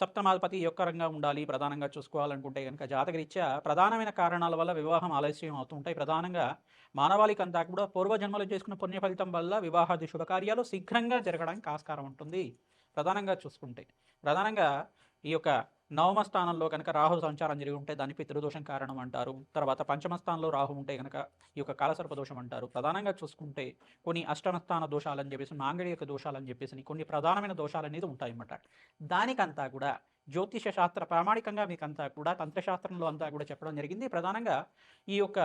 సప్తమాధిపతి యొక్క రంగా ఉండాలి ప్రధానంగా చూసుకోవాలనుకుంటే కనుక జాతకరీత్యా ప్రధానమైన కారణాల వల్ల వివాహం ఆలస్యం అవుతుంటాయి ప్రధానంగా మానవాళికి అంతా కూడా పూర్వజన్మలో చేసుకున్న పుణ్య ఫలితం వల్ల వివాహాది శుభకార్యాలు శీఘ్రంగా జరగడానికి ఆస్కారం ఉంటుంది. ప్రధానంగా చూసుకుంటే ప్రధానంగా ఈ యొక్క నవమ స్థానంలో కనుక రాహు సంచారం జరిగి ఉంటే దాన్ని పితృదోషం కారణం అంటారు తర్వాత పంచమ స్థానంలో రాహు ఉంటే కనుక ఈ యొక్క కాలసర్ప దోషం అంటారు ప్రధానంగా చూసుకుంటే కొన్ని అష్టమ స్థాన దోషాలని చెప్పేసి మాంగళ్యక దోషాలని చెప్పేసి కొన్ని ప్రధానమైన దోషాలు అనేది ఉంటాయన్నమాట. దానికంతా కూడా జ్యోతిష శాస్త్ర ప్రామాణికంగా మీకంతా కూడా తంత్రశాస్త్రంలో అంతా కూడా చెప్పడం జరిగింది. ప్రధానంగా ఈ యొక్క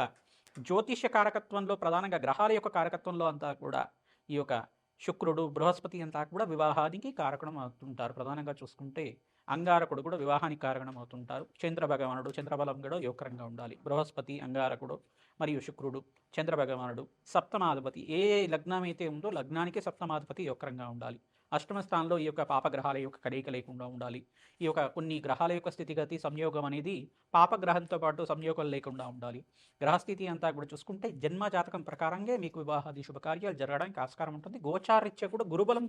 జ్యోతిష కారకత్వంలో ప్రధానంగా గ్రహాల యొక్క కారకత్వంలో అంతా కూడా ఈ యొక్క శుక్రుడు బృహస్పతి అంతా కూడా వివాహానికి కారకణం అవుతుంటారు. ప్రధానంగా చూసుకుంటే అంగారకుడు కూడా వివాహానికి కారణం అవుతుంటారు. చంద్ర భగవానుడు చంద్రబలం కూడా యోగకరంగా ఉండాలి. బృహస్పతి అంగారకుడు మరియు శుక్రుడు చంద్ర భగవానుడు సప్తమాధిపతి ఏ లగ్నం అయితే ఉందో లగ్నానికి సప్తమాధిపతి యోగకరంగా ఉండాలి. అష్టమ స్థానంలో ఈ యొక్క పాపగ్రహాల యొక్క కలయిక లేకుండా ఉండాలి. ఈ యొక్క కొన్ని గ్రహాల యొక్క స్థితిగతి సంయోగం అనేది పాపగ్రహంతో పాటు సంయోగం లేకుండా ఉండాలి. గ్రహస్థితి అంతా కూడా చూసుకుంటే జన్మ జాతకం ప్రకారంగా మీకు వివాహాది శుభకార్యాలు జరగడానికి ఆస్కారం ఉంటుంది. గోచారిత్య కూడా గురుబలం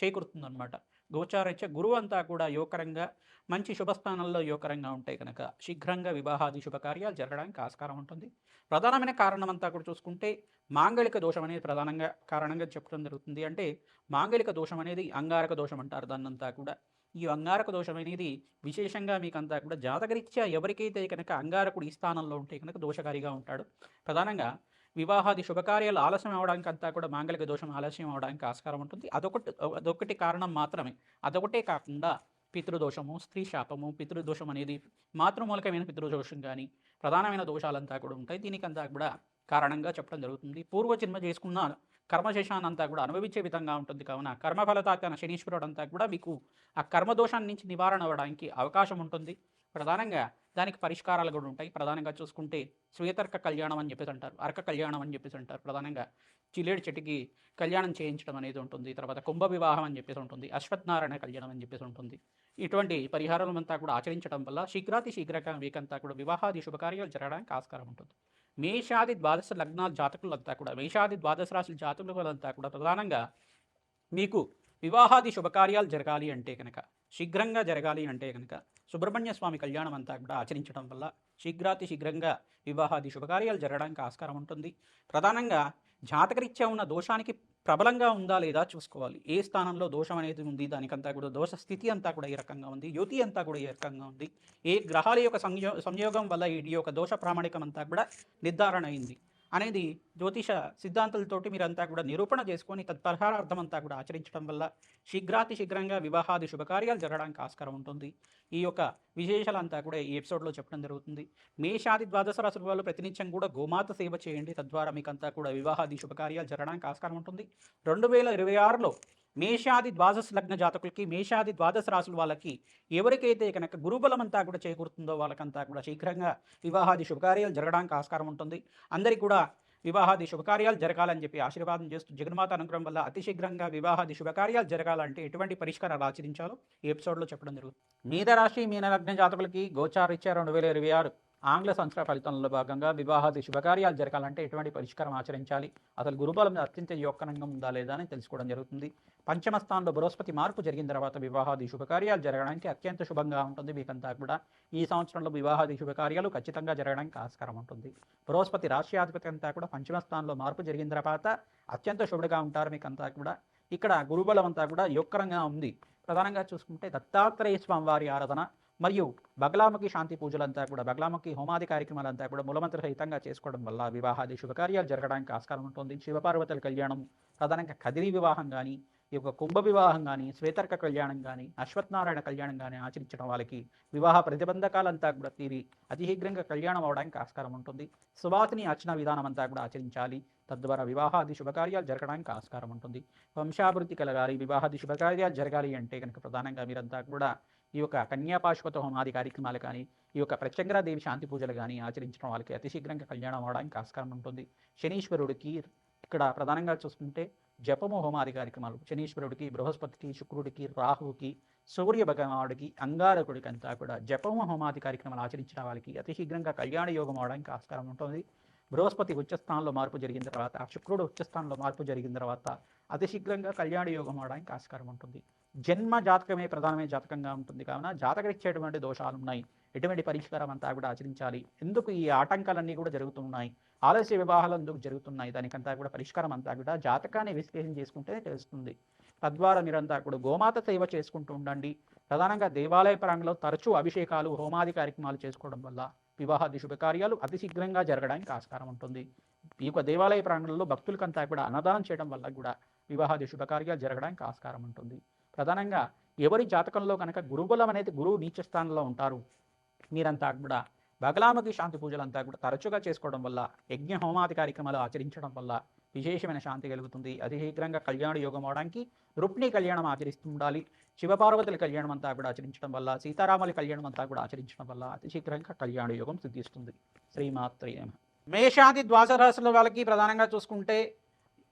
చేకూరుతుందన్నమాట. గోచారీత్య గురువు అంతా కూడా యోకరంగా మంచి శుభస్థానంలో యోకరంగా ఉంటాయి కనుక శీఘ్రంగా వివాహాది శుభకార్యాలు జరగడానికి ఆస్కారం ఉంటుంది. ప్రధానమైన కారణం అంతా కూడా చూసుకుంటే మాంగళిక దోషం అనేది ప్రధానంగా కారణంగా చెప్పడం జరుగుతుంది. అంటే మాంగళిక దోషం అనేది అంగారక దోషం అంటారు దాన్నంతా కూడా. ఈ అంగారక దోషం అనేది విశేషంగా మీకు అంతా కూడా జాతకరీత్యా ఎవరికైతే కనుక అంగారకుడు ఈ స్థానంలో ఉంటే కనుక దోషకారిగా ఉంటాడు. ప్రధానంగా వివాహాది శుభకార్యాలు ఆలస్యం అవడానికి అంతా కూడా మాంగళిక దోషం ఆలస్యం అవడానికి ఆస్కారం ఉంటుంది. అదొకటి అదొకటి కారణం మాత్రమే. అదొకటే కాకుండా పితృదోషము స్త్రీ శాపము పితృదోషం అనేది మాతృమూలకమైన పితృదోషం కానీ ప్రధానమైన దోషాలంతా కూడా ఉంటాయి. దీనికంతా కూడా కారణంగా చెప్పడం జరుగుతుంది. పూర్వజన్మ చేసుకున్న కర్మశేషాన్ని కూడా అనుభవించే విధంగా ఉంటుంది. కావున కర్మఫలతాతన శనీశ్వరుడు అంతా కూడా మీకు ఆ కర్మదోషాన్ని నుంచి నివారణ అవ్వడానికి అవకాశం ఉంటుంది. ప్రధానంగా దానికి పరిష్కారాలు కూడా ఉంటాయి. ప్రధానంగా చూసుకుంటే శ్వేతర్క కళ్యాణం అని చెప్పేసి అంటారు. అర్క కళ్యాణం అని చెప్పేసి అంటారు. ప్రధానంగా చిలేడు చెట్టుకి కళ్యాణం చేయించడం అనేది ఉంటుంది. తర్వాత కుంభ వివాహం అని చెప్పేసి ఉంటుంది. అశ్వత్నారాయణ కళ్యాణం అని చెప్పేసి ఉంటుంది. ఇటువంటి పరిహారాలంతా కూడా ఆచరించడం వల్ల శీఘ్రాతి శీఘ్రక మీకంతా కూడా వివాహాది శుభకార్యాలు జరగడానికి ఆస్కారం ఉంటుంది. మేషాది ద్వాదశ లగ్నాల జాతకులంతా కూడా మేషాది ద్వాదశ రాశుల జాతకులంతా కూడా ప్రధానంగా మీకు వివాహాది శుభకార్యాలు జరగాలి అంటే కనుక శీఘ్రంగా జరగాలి అంటే కనుక సుబ్రహ్మణ్య స్వామి కళ్యాణం అంతా కూడా ఆచరించడం వల్ల శీఘ్రాతి శీఘ్రంగా వివాహాది శుభకార్యాలు జరగడానికి ఆస్కారం ఉంటుంది. ప్రధానంగా జాతకరీత్యా ఉన్న దోషానికి ప్రబలంగా ఉందా లేదా చూసుకోవాలి. ఏ స్థానంలో దోషం అనేది ఉంది? దానికంతా కూడా దోష స్థితి అంతా కూడా ఈ రకంగా ఉంది. యుతి అంతా కూడా ఈ రకంగా ఉంది. ఏ గ్రహాల యొక్క సంయో సంయోగం వల్ల ఈ యొక్క దోష ప్రామాణికం అంతా కూడా నిర్ధారణ అయింది. అనేది జ్యోతిష సిద్ధాంతాలతోటి మీరంతా కూడా నిరూపణ చేసుకొని తత్పరిహారార్థం అంతా కూడా ఆచరించడం వల్ల శీఘ్రాతి శీఘ్రంగా వివాహాది శుభకార్యాలు జరగడానికి ఆస్కారం ఉంటుంది. ఈ యొక్క విశేషాలంతా కూడా ఈ ఎపిసోడ్లో చెప్పడం జరుగుతుంది. మేషాది ద్వాదశ రాశుల వాళ్ళు ప్రతినిత్యం కూడా గోమాత సేవ చేయండి. తద్వారా మీకంతా కూడా వివాహాది శుభకార్యాలు జరగడానికి ఆస్కారం ఉంటుంది. రెండు వేల ఇరవై ఆరులో మేషాది ద్వాదశ లగ్న జాతకులకి మేషాది ద్వాదశ రాసులు వాళ్ళకి ఎవరికైతే కనుక గురుబలం అంతా కూడా చేకూరుతుందో వాళ్ళకంతా కూడా శీఘ్రంగా వివాహాది శుభకార్యాలు జరగడానికి ఆస్కారం ఉంటుంది. అందరికీ కూడా వివాహాది శుభకార్యాలు జరగాలని చెప్పి ఆశీర్వాదం చేస్తూ జగన్మాత అనుగ్రహం వల్ల అతి శీఘ్రంగా వివాహాది శుభకార్యాలు జరగాలంటే ఎటువంటి పరిష్కారాలు ఆచరించాలో ఈ ఎపిసోడ్లో చెప్పడం జరుగుతుంది. మీద రాశి మీన లగ్న జాతకులకి గోచారిత్య రెండు వేల ఇరవై ఆరు. ఆంగ్ల సంవత్సర ఫలితంలో భాగంగా వివాహాది శుభకార్యాలు జరగాలంటే ఎటువంటి పరిష్కారం ఆచరించాలి? అసలు గురుబలం అత్యంత యోగకరంగా ఉందా లేదా అని తెలుసుకోవడం జరుగుతుంది. పంచమ స్థానంలో బృహస్పతి మార్పు జరిగిన తర్వాత వివాహాది శుభకార్యాలు జరగడానికి అత్యంత శుభంగా ఉంటుంది మీకంతా కూడా. ఈ సంవత్సరంలో వివాహాది శుభకార్యాలు ఖచ్చితంగా జరగడానికి ఆస్కారం ఉంటుంది. బృహస్పతి రాష్ట్రాధిపతి అంతా కూడా పంచమ స్థానంలో మార్పు జరిగిన తర్వాత అత్యంత శుభుడుగా ఉంటారు మీకంతా కూడా. ఇక్కడ గురుబలం అంతా కూడా యోగకరంగా ఉంది. ప్రధానంగా చూసుకుంటే దత్తాత్రేయ స్వామి వారి ఆరాధన మరియు బగలాముఖి శాంతి పూజలంతా కూడా బగలాముఖి హోమాది కార్యక్రమాలంతా కూడా మూలమంత్ర సహితంగా చేసుకోవడం వల్ల వివాహాది శుభకార్యాలు జరగడానికి ఆస్కారం ఉంటుంది. శివపార్వతుల కళ్యాణం ప్రధానంగా కదిరి వివాహం కానీ ఈ యొక్క కుంభ వివాహం కానీ శ్వేతర్క కళ్యాణం కానీ అశ్వత్నారాయణ కళ్యాణం కానీ ఆచరించడం వాళ్ళకి వివాహ ప్రతిబంధకాలంతా కూడా తీరి అతి శీఘ్రంగా కళ్యాణం అవడానికి ఆస్కారం ఉంటుంది. సువాసిని అర్చన విధానం అంతా కూడా ఆచరించాలి. తద్వారా వివాహాది శుభకార్యాలు జరగడానికి ఆస్కారం ఉంటుంది. వంశాభివృద్ధి కలగాలి. వివాహాది శుభకార్యాలు జరగాలి అంటే కనుక ప్రధానంగా మీరంతా కూడా ఈ యొక్క కన్యాపాశుపత హోమాది కార్యక్రమాలు కానీ ఈ యొక్క ప్రత్యంగరాదేవి శాంతి పూజలు కానీ ఆచరించడం వాళ్ళకి అతి శీఘ్రంగా కళ్యాణం అవడానికి ఆస్కారం ఉంటుంది. శనీశ్వరుడికి ఇక్కడ ప్రధానంగా చూసుకుంటే జపము హోమాది కార్యక్రమాలు. శనీశ్వరుడికి బృహస్పతికి శుక్రుడికి రాహువుకి సూర్య భగవానుడికి అంగారకుడికి అంతా కూడా జపము హోమాది కార్యక్రమాలు ఆచరించిన వాళ్ళకి అతి శీఘ్రంగా కళ్యాణ యోగం అవడానికి ఆస్కారం ఉంటుంది. బృహస్పతి ఉచ్చస్థానంలో మార్పు జరిగిన తర్వాత శుక్రుడు ఉచ్చస్థానంలో మార్పు జరిగిన తర్వాత అతి శీఘ్రంగా కళ్యాణ యోగం అవడానికి ఆస్కారం ఉంటుంది. జన్మ జాతకమే ప్రధానమైన జాతకంగా ఉంటుంది? కావున జాతకరిచ్చేటువంటి దోషాలు ఉన్నాయి. ఎటువంటి పరిష్కారం అంతా కూడా ఆచరించాలి. ఎందుకు ఈ ఆటంకాలన్నీ కూడా జరుగుతున్నాయి? ఆలస్య వివాహాలు ఎందుకు జరుగుతున్నాయి? దానికంతా కూడా పరిష్కారం అంతా కూడా జాతకాన్ని విశ్లేషణ చేసుకుంటే తెలుస్తుంది. తద్వారా మీరంతా కూడా గోమాత సేవ చేసుకుంటూ ఉండండి. ప్రధానంగా దేవాలయ పరంలో తరచూ అభిషేకాలు హోమాది కార్యక్రమాలు చేసుకోవడం వల్ల వివాహాది శుభకార్యాలు అతి శీఘ్రంగా జరగడానికి ఆస్కారం ఉంటుంది. ఈ యొక్క దేవాలయ ప్రాంగణంలో భక్తులకంతా కూడా అన్నదానం చేయడం వల్ల కూడా వివాహాది శుభకార్యాలు జరగడానికి ఆస్కారం ఉంటుంది. ప్రధానంగా ఎవరి జాతకంలో కనుక గురుబలం అనేది గురువు నీచ స్థానంలో ఉంటారు మీరంతా కూడా బగలామకి శాంతి పూజలంతా కూడా తరచుగా చేసుకోవడం వల్ల యజ్ఞ హోమాది కార్యక్రమాలు ఆచరించడం వల్ల విశేషమైన శాంతి కలుగుతుంది. అతి శీఘ్రంగా కళ్యాణ యోగం అవడానికి రుక్మిణి కళ్యాణం ఆచరిస్తూ ఉండాలి. శివపార్వతుల కళ్యాణం అంతా కూడా ఆచరించడం వల్ల సీతారాముల కళ్యాణం అంతా కూడా ఆచరించడం వల్ల అతి శీఘ్రంగా కళ్యాణ యోగం సిద్ధిస్తుంది. శ్రీమాత్రే మేషాది ద్వాదశ రాశుల వాళ్ళకి ప్రధానంగా చూసుకుంటే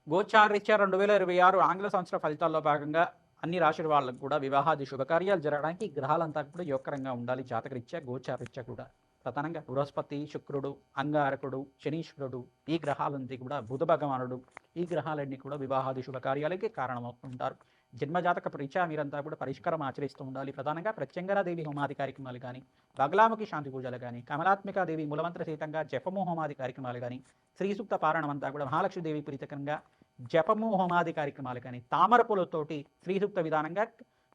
గోచారీత్యా రెండు వేల ఇరవై ఆరు ఆంగ్ల సంవత్సర ఫలితాల్లో భాగంగా అన్ని రాశుల వాళ్ళకు కూడా వివాహాది శుభకార్యాలు జరగడానికి గ్రహాలంతా కూడా యోగకరంగా ఉండాలి. జాతకరీత్యా గోచారీత్యా కూడా. ప్రధానంగా బృహస్పతి శుక్రుడు అంగారకుడు శనీశ్వరుడు ఈ గ్రహాలన్నీ కూడా బుధ భగవానుడు ఈ గ్రహాలన్నీ కూడా వివాహాది శుభకార్యాలకి కారణమవుతుంటారు. జన్మజాతక పరీక్ష మీరంతా కూడా పరిష్కారం ఆచరిస్తూ ఉండాలి. ప్రధానంగా ప్రత్యంగరాదేవి హోమాది కార్యక్రమాలు కానీ బగలాముఖి శాంతి పూజలు కానీ కమలాత్మికాదేవి మూలమంత్ర సహితంగా జపము హోమాది కార్యక్రమాలు కానీ శ్రీసూక్త పారాయణం అంతా కూడా మహాలక్ష్మీదేవి ప్రీతకంగా జపము హోమాది కార్యక్రమాలు కానీ తామర పూలతోటి శ్రీసూక్త విధానంగా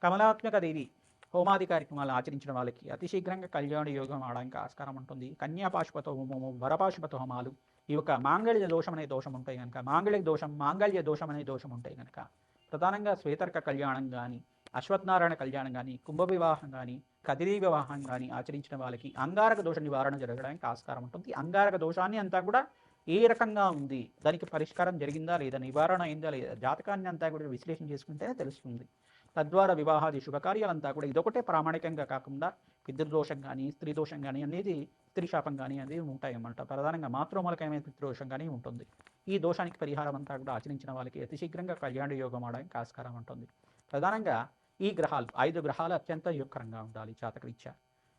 కమలాత్మక దేవి హోమాది కార్యక్రమాలు ఆచరించిన వాళ్ళకి అతి శీఘ్రంగా కళ్యాణ యోగం అవడానికి ఆస్కారం ఉంటుంది. కన్యాపాశుపత హోమము వరపాశుపత హోమాలు ఈ యొక్క మాంగళ్య దోషం అనే దోషం ఉంటాయి కనుక మాంగళ్య దోషం మాంగళ్య దోషం అనే దోషం ఉంటాయి కనుక ప్రధానంగా శ్వేతర్క కళ్యాణం కానీ అశ్వత్నారాయణ కళ్యాణం కానీ కుంభ వివాహం కానీ కదిరీ వివాహం కానీ ఆచరించిన వాళ్ళకి అంగారక దోష నివారణ జరగడానికి ఆస్కారం ఉంటుంది. అంగారక దోషాన్ని అంతా కూడా ఏ రకంగా ఉంది? దానికి పరిష్కారం జరిగిందా లేదా? నివారణ అయిందా లేదా? జాతకాన్ని అంతా కూడా విశ్లేషణ చేసుకుంటేనే తెలుస్తుంది. తద్వారా వివాహాది శుభకార్యాలంతా కూడా ఇదొకటే ప్రామాణికంగా కాకుండా పితృదోషం కానీ స్త్రీ దోషం కానీ అనేది స్త్రీ శాపం కానీ అనేది ఉంటాయన్నమాట. ప్రధానంగా మాతృమూలకమైన పితృదోషం కానీ ఉంటుంది. ఈ దోషానికి పరిహారం అంతా కూడా ఆచరించిన వాళ్ళకి అతి శీఘ్రంగా కళ్యాణ యోగం అవడానికి ఆస్కారం ఉంటుంది ప్రధానంగా ఈ గ్రహాలు ఐదు గ్రహాలు అత్యంత యుక్కరంగా ఉండాలి జాతకరీత్యా.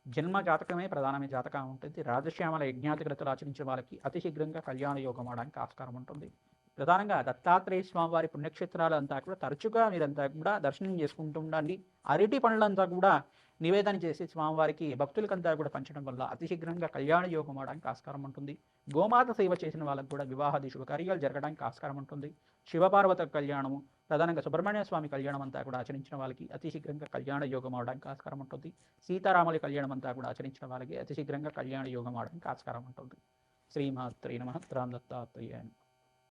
జన్మ జాతకమే ప్రధానమైన జాతకం ఉంటుంది. రాజశ్యామల యజ్ఞాతిగ్రతలు ఆచరించే వాళ్ళకి అతి శీఘ్రంగా కళ్యాణ యోగం అవడానికి ఆస్కారం ఉంటుంది. ప్రధానంగా దత్తాత్రేయ స్వామి వారి పుణ్యక్షేత్రాలు అంతా కూడా తరచుగా మీరంతా కూడా దర్శనం చేసుకుంటూ ఉండండి. అరటి పండ్లంతా కూడా నివేదన చేసి స్వామివారికి భక్తులకంతా కూడా పంచడం వల్ల అతి శీఘ్రంగా కళ్యాణ యోగం అవడానికి ఆస్కారం ఉంటుంది. గోమాత సేవ చేసిన వాళ్ళకు కూడా వివాహాది శుభకార్యాలు జరగడానికి ఆస్కారం ఉంటుంది. శివపార్వత కళ్యాణము ప్రధానంగా సుబ్రహ్మణ్య స్వామి కళ్యాణం అంతా కూడా ఆచరించిన వాళ్ళకి అతి శీఘ్రంగా కళ్యాణ యోగం అవడానికి ఆస్కారం ఉంటుంది. సీతారాముల కళ్యాణం అంతా కూడా ఆచరించిన వాళ్ళకి అతి శీఘ్రంగా కళ్యాణ యోగం అవడానికి ఆస్కారం ఉంటుంది. శ్రీమాత్రి నమ. రామ్ దత్తాత్రేయ